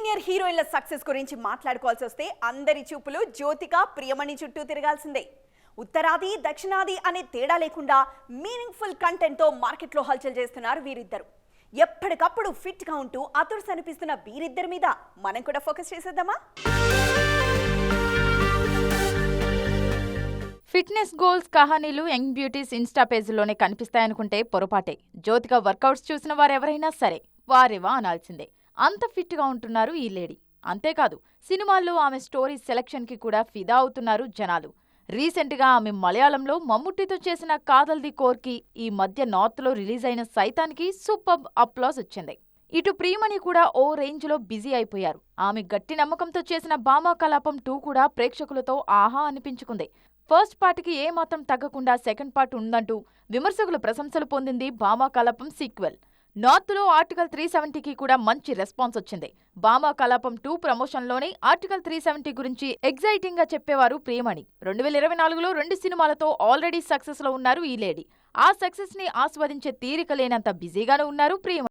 Senior హీరోయిన్ల success గురించి మాట్లాడుకోవాల్సి వస్తే అందరి చూపులు జ్యోతిక ప్రియమణి చుట్టూ తిరగాల్సిందే. ఉత్తరాది దక్షిణాది అనే తేడా లేకుండా మీనింగ్ఫుల్ కంటెంట్తో మార్కెట్లో హల్చల్ చేస్తున్నారు వీరిద్దరు. ఎప్పటికప్పుడు ఫిట్గా ఉంటూ అతుర్స్ అనిపిస్తున్న వీరిద్దరి మీద మనం కూడా ఫోకస్ చేసేద్దామా? ఫిట్నెస్ గోల్స్ కహానీలు యంగ్ బ్యూటీస్ ఇన్స్టా పేజీలోనే కనిపిస్తాయనుకుంటే పొరపాటే. జ్యోతిక వర్కౌట్స్ చూసిన వారెవరైనా సరే వారేవా అనాల్సిందే. అంత ఫిట్గా ఉంటున్నారు ఈ లేడీ. అంతేకాదు సినిమాల్లో ఆమె స్టోరీ సెలక్షన్కి కూడా ఫిదా అవుతున్నారు జనాలు. రీసెంట్గా ఆమె మలయాళంలో మమ్ముట్టితో చేసిన కాదల్ది కోర్కి ఈ మధ్య నార్త్లో రిలీజ్ అయిన సైతానికి సూపర్ అప్లాస్ వచ్చింది. ఇటు ప్రియమణి కూడా ఓ రేంజ్లో బిజీ అయిపోయారు. ఆమె గట్టి నమ్మకంతో చేసిన భామా కలాపం టూ కూడా ప్రేక్షకులతో ఆహా అనిపించుకుంది. ఫస్ట్ పార్ట్కి ఏమాత్రం తగ్గకుండా సెకండ్ పార్ట్ ఉందంటూ విమర్శకుల ప్రశంసలు పొందింది భామా కలాపం సీక్వెల్. నార్త్లో ఆర్టికల్ త్రీ సెవెంటీకి కూడా మంచి రెస్పాన్స్ వచ్చింది. బామా కలాపం టూ ప్రమోషన్లోనే ఆర్టికల్ త్రీ సెవెంటీ గురించి ఎగ్జైటింగ్గా చెప్పేవారు ప్రియమణి రెండు వేల ఇరవై నాలుగులో రెండు సినిమాలతో ఆల్రెడీ సక్సెస్లో ఉన్నారు ఈ లేడీ. ఆ సక్సెస్ని ఆస్వాదించే తీరిక లేనంత బిజీగానే ఉన్నారు ప్రియమణి